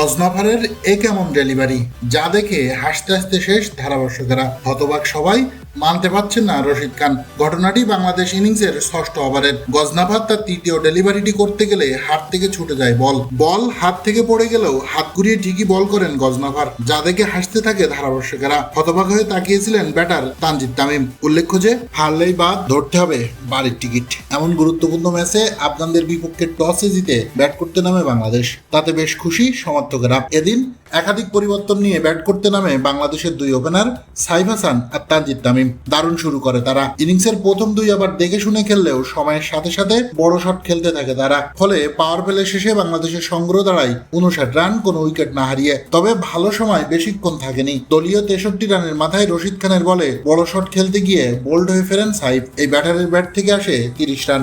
গজনাফারের এ কেমন ডেলিভারি? যা দেখে হাসতে হাসতে শেষ ধারাভাষ্যকেরা। হতবাক সবাই মানতে পারছেন না রশিদ খান। ঘটনাটি বাংলাদেশ ইনিংসের ষষ্ঠ ওভারের। গজনাফার তার তৃতীয় ডেলিভারিটি করতে গেলে হাত থেকে ছুটে যায় বল। বল হাত থেকে পড়ে গেলেও হাত ঘুরিয়ে ঠিকই বল করেন গজনাফার যা দেখে হাসতে থাকে ধারাভাষ্যকেরা। হতবাক হয়ে তাকিয়েছিলেন ব্যাটার তানজিদ তামিম। উল্লেখ্য যে, হারলেই বাদ ধরতে হবে বাড়ির টিকিট। এমন গুরুত্বপূর্ণ ম্যাচে আফগানদের বিপক্ষে টসে জিতে ব্যাট করতে নামে বাংলাদেশ। তাতে বেশ খুশি সমর্থকেরা। এদিন একাধিক পরিবর্তন নিয়ে ব্যাট করতে নামে বাংলাদেশের দুই ওপেনার সাইফ হাসান আর তানজিদ তামিম। দারুণ শুরু করে তারা। ইনিংসের প্রথম দুই আবার দেখে শুনে খেললেও সময়ের সাথে সাথে বড় শট খেলতে থাকে তারা। ফলে পাওয়ার প্লে শেষে বাংলাদেশের সংগ্রহ দাঁড়ায় উনষাট রান, কোনো উইকেট না হারিয়ে। তবে ভালো সময় বেশিক্ষণ থাকেনি। দলীয় তেষট্টি রানের মাথায় রশিদ খানের বলে বড় শট খেলতে গিয়ে বোল্ড হয়ে ফেরেন সাইফ। এই ব্যাটারের ব্যাট থেকে আসে তিরিশ রান।